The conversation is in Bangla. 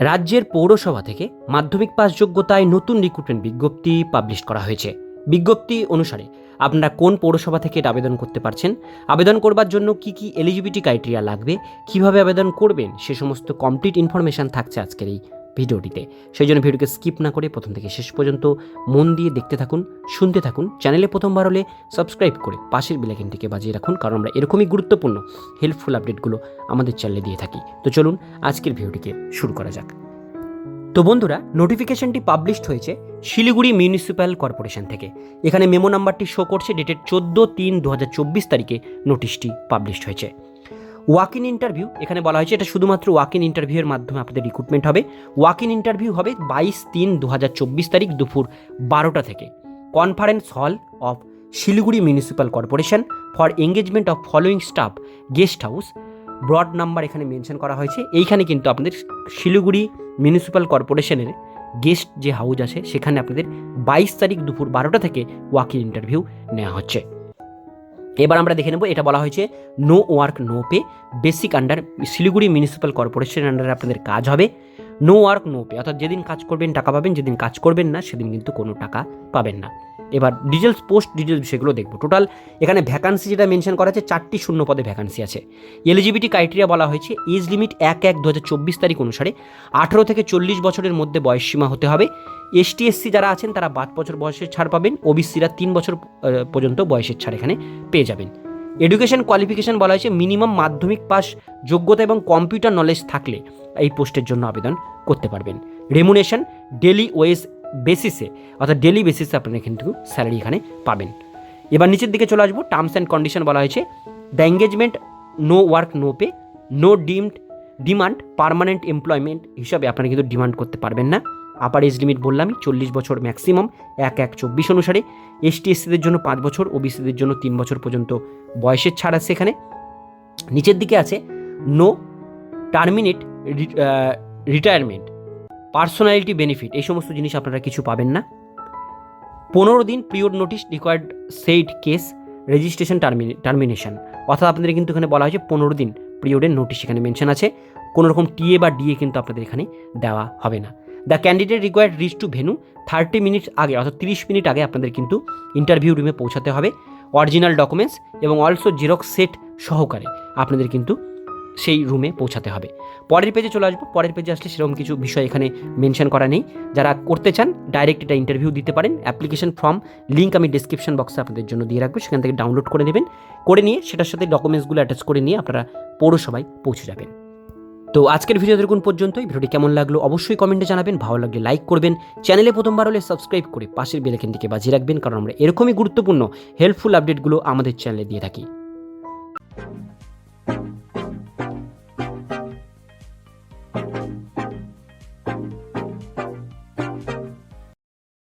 রাজ্যের পৌরসভা থেকে মাধ্যমিক পাস যোগ্যতায় নতুন রিক্রুটমেন্ট বিজ্ঞপ্তি পাবলিশ করা হয়েছে। বিজ্ঞপ্তি অনুসারে আপনারা কোন পৌরসভা থেকে এটা আবেদন করতে পারছেন? আবেদন করবার জন্য কি কি এলিজিবিলিটি ক্রাইটেরিয়া লাগবে? কীভাবে আবেদন করবেন? সে সমস্ত কমপ্লিট ইনফরমেশান থাকছে আজকের এই ভিডিওটিতে। সেই জন্য ভিডিওকে স্কিপ না করে প্রথম থেকে শেষ পর্যন্ত মন দিয়ে দেখতে থাকুন, শুনতে থাকুন। চ্যানেলে প্রথমবার হলে সাবস্ক্রাইব করে পাশের বেলাইকনটিকে বাজিয়ে রাখুন, কারণ আমরা এরকমই গুরুত্বপূর্ণ হেল্পফুল আপডেটগুলো আমাদের চ্যানেলে দিয়ে থাকি। তো চলুন আজকের ভিডিওটিকে শুরু করা যাক। তো বন্ধুরা নোটিফিকেশনটি পাবলিশড হয়েছে শিলিগুড়ি মিউনিসিপ্যাল কর্পোরেশন থেকে। এখানে মেমো নাম্বারটি শো করছে ডেটেড চোদ্দ তিন দু তারিখে নোটিশটি পাবলিশড হয়েছে। ওয়াক ইন ইন্টারভিউ, এখানে বলা হয়েছে এটা শুধুমাত্র ওয়াক ইন ইন্টারভিউয়ের মাধ্যমে আপনাদের রিক্রুটমেন্ট হবে। ওয়াক ইন ইন্টারভিউ হবে বাইশ তিন দু তারিখ দুপুর বারোটা থেকে। Conference hall of Siliguri municipal corporation for engagement of following staff guest house broad number এখানে মেনশন করা হয়েছে। এইখানে কিন্তু আপনাদের শিলিগুড়ি মিউনিসিপ্যাল কর্পোরেশনের গেস্ট যে হাউস আছে, সেখানে আপনাদের বাইশ তারিখ দুপুর বারোটা থেকে ওয়াক ইন ইন্টারভিউ নেওয়া হচ্ছে। এবার আমরা দেখে নেব, এটা বলা হয়েছে no work no pay basic under Siliguri municipal কর্পোরেশনের আন্ডারে আপনাদের কাজ হবে। নো ওয়ার্ক নো পে অর্থাৎ যেদিন কাজ করবেন, টাকা পাবেন, যেদিন কাজ করবেন না, সেদিন কিন্তু কোনো টাকা পাবেন না। এবার ডিটেলস পোস্ট ডিটেলস সেগুলো দেখব। টোটাল এখানে ভ্যাকান্সি যেটা মেনশন করা আছে, চারটি শূন্য পদে ভ্যাকান্সি আছে। এলিজিবিলিটি ক্রাইটেরিয়া বলা হয়েছে এজ লিমিট এক এক দু তারিখ অনুসারে আঠেরো থেকে চল্লিশ বছরের মধ্যে বয়সসীমা হতে হবে। এসটি এসসি যারা আছেন, তারা পাঁচ বছর বয়সের ছাড় পাবেন। ওবিসিরা তিন বছর পর্যন্ত বয়সের ছাড় এখানে পেয়ে যাবেন। এডুকেশন কোয়ালিফিকেশন বলা হয়েছে মিনিমাম মাধ্যমিক পাস যোগ্যতা এবং কম্পিউটার নলেজ থাকলে এই পোস্টের জন্য আবেদন করতে পারবেন। রেমুনেশন ডেলি ওয়েজ বেসিসে অর্থাৎ ডেলি বেসিসে আপনারা কিন্তু স্যালারি এখানে পাবেন। এবার নিচের দিকে চলে আসব টার্মস অ্যান্ড কন্ডিশন বলা হয়েছে the engagement no work no pay no deemed demand permanent employment হিসাবে আপনারা কিন্তু ডিমান্ড করতে পারবেন না। আপার এজ লিমিট বললামই, চল্লিশ বছর ম্যাক্সিমাম এক এক চব্বিশ অনুসারে। এসটি এসসিদের জন্য পাঁচ বছর ও ওবিসিদের জন্য তিন বছর পর্যন্ত বয়সের ছাড় আছে এখানে। নিচের দিকে আছে no terminate retirement personality benefit এই সমস্ত জিনিস আপনারা কিছু পাবেন না। পনেরো দিন period notice required said case registration টার্মিনে termination অর্থাৎ আপনাদের কিন্তু এখানে বলা হয়েছে পনেরো দিন পিরিয়ডের নোটিশ এখানে মেনশন আছে। কোনো রকম টিএ বা ডিএ কিন্তু আপনাদের এখানে দেওয়া হবে না। The candidate required reach to venue thirty minutes আগে, অর্থাৎ তিরিশ মিনিট আগে আপনাদের কিন্তু ইন্টারভিউ রুমে পৌঁছাতে হবে। অরিজিনাল ডকুমেন্টস এবং অলসো জেরক্স সেট সহকারে আপনাদের কিন্তু সেই রুমে পৌঁছাতে হবে। পরের পেজে চলে আসব। পরের পেজে আসলে সেরকম কিছু বিষয় এখানে মেনশন করা নেই। যারা করতে চান ডাইরেক্ট এটা ইন্টারভিউ দিতে পারেন। অ্যাপ্লিকেশন ফর্ম লিঙ্ক আমি ডিসক্রিপশন বক্সে আপনাদের জন্য দিয়ে রাখব। সেখান থেকে ডাউনলোড করে নেবেন। করে নিয়ে সেটার সাথে ডকুমেন্টসগুলো অ্যাটাচ করে নিয়ে আপনারা পৌরসভায় পৌঁছে যাবেন। তো আজকের ভিডিও দেখুন পর্যন্তই। ভিডিওটি কেমন লাগল অবশ্যই কমেন্টে জানাবেন। ভালো লাগলে লাইক করবেন। চ্যানেলে প্রথমবার হলে সাবস্ক্রাইব করে পাশের বেলাইকনটিকে বাজিয়ে রাখবেন। কারণ আমরা এরকমই গুরুত্বপূর্ণ হেল্পফুল আপডেটগুলো আমাদের চ্যানেলে দিয়ে থাকি।